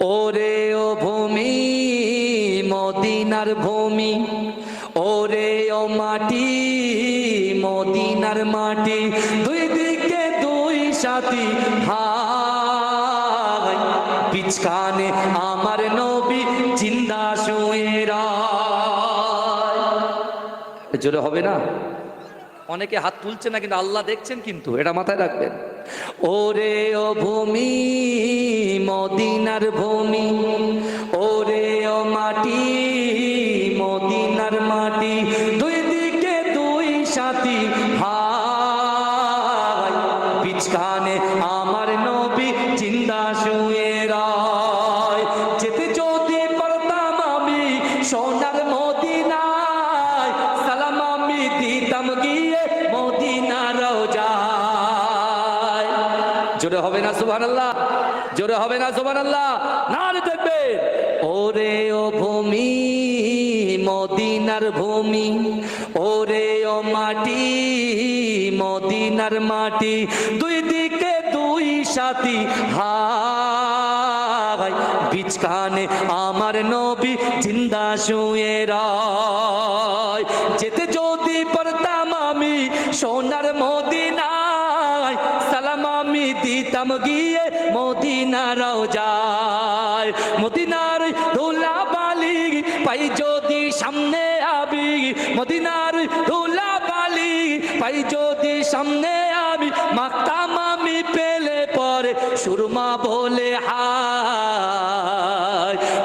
ওরে ও ভূমি, মদিনার ভূমি। ওরে ও মাটি, মদিনার মাটি। দুই দিকে দুই সাথী ভাই। বিচকানে আমার নবী জিন্দা শুয়ে। জোরে হবে না? অনেকে হাত তুলছে না, কিন্তু আল্লাহ দেখছেন কিন্তু, এটা মাথায় রাখবেন। ওরে ও ভূমি, মদিনার ভূমি, ওরে ও মাটি, মদিনার মাটি, দুই দিকে দুই সাথী ভাই বিচকানে আমার নবী চিন্তা শুয়ে জোরে হবে না সুবহান আল্লাহ জোরে হবে না সুবহান আল্লাহ না দেখবে ওরে ও ভূমি, মদিনার ভূমি, ওরে ও মাটি, মদিনার মাটি, দুই দিকে দুই সাথী হাই বিচকানে আমার নবী জিন্দা শুয়ে রায়। যেতে যদি পারতাম আমি সোনার আমি দিতাম গিয়ে মদিনারাও যায় মদিনার ধুলা বালি পাই যদি সামনে আবি। মদিনার ধুলা বালি পাই যদি সামনে আবি। মাক্তাম আমি পেলে পরে সুরমা বলে হায়।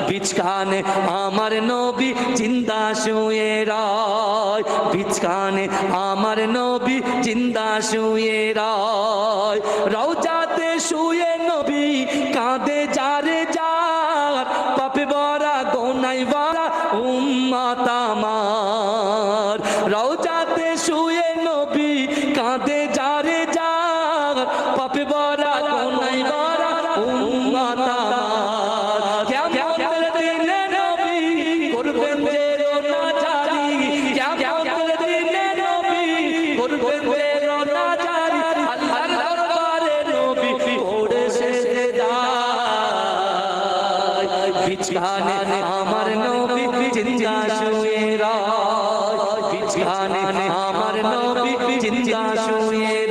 বিচকানে আমার নবী চিন্তা শুয়ে রায়। বিচকানে আমার নবী চিন্তা শুয়ে রায়। রওজাতে শুয়ে নবী কাঁদে যারে যার। পাপে বরা গোনাই বরা উম্মাতামার রওজাতে শুয়ে নবী যায় বিছানে আমার নবী জিন্দা শুয়ে রায় বিছানে আমার নবী জিন্দা শুয়ে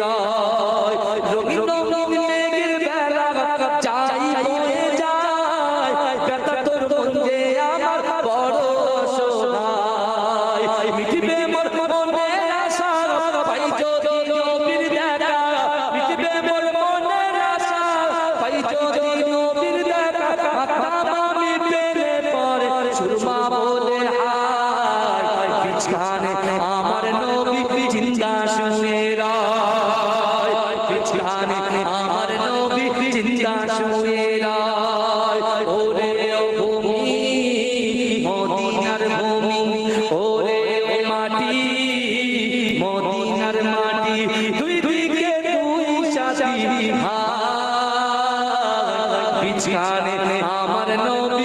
সুরমা বলে হায় আমার নবী জিন্দা শুনে আমার নবী জিন্দা শুনে মদিনার ভূমি, ওরে মাটি, মদিনার মাটি, দুই দিকে দুই আমার নবী